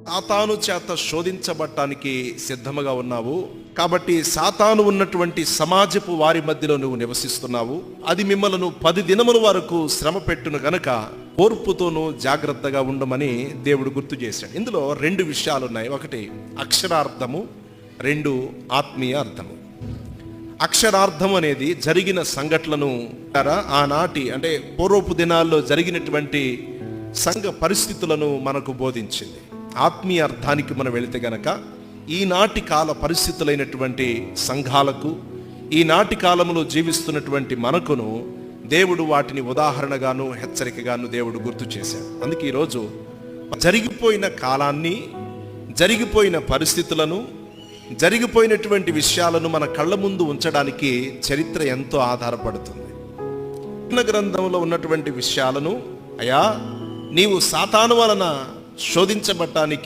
సాతాను చేత శోధించబట్టానికి సిద్ధముగా ఉన్నావు. కాబట్టి సాతాను ఉన్నటువంటి సమాజపు వారి మధ్యలో నువ్వు నివసిస్తున్నావు. అది మిమ్మలను పది దినముల వరకు శ్రమ పెట్టును గనక ఓర్పుతోనూ జాగ్రత్తగా ఉండమని దేవుడు గుర్తు చేశాడు. ఇందులో రెండు విషయాలు ఉన్నాయి ఒకటి అక్షరార్థము రెండు ఆత్మీయ అర్థము. అక్షరార్థం అనేది జరిగిన సంఘటనలను ఆనాటి అంటే పూర్వపు దినాల్లో జరిగినటువంటి సంఘ పరిస్థితులను మనకు బోధించింది. ఆత్మీయ అర్థానికి మనం వెళితే గనక ఈనాటి కాల పరిస్థితులైనటువంటి సంఘాలకు ఈనాటి కాలంలో జీవిస్తున్నటువంటి మనకును దేవుడు వాటిని ఉదాహరణగాను హెచ్చరికగాను దేవుడు గుర్తు చేశాడు. అందుకే ఈరోజు జరిగిపోయిన కాలాన్ని జరిగిపోయిన పరిస్థితులను జరిగిపోయినటువంటి విషయాలను మన కళ్ళ ముందు ఉంచడానికి చరిత్ర ఎంతో ఆధారపడుతుంది. గ్రంథంలో ఉన్నటువంటి విషయాలను అయా నీవు సాతాను వలన శోధించబట్టానికి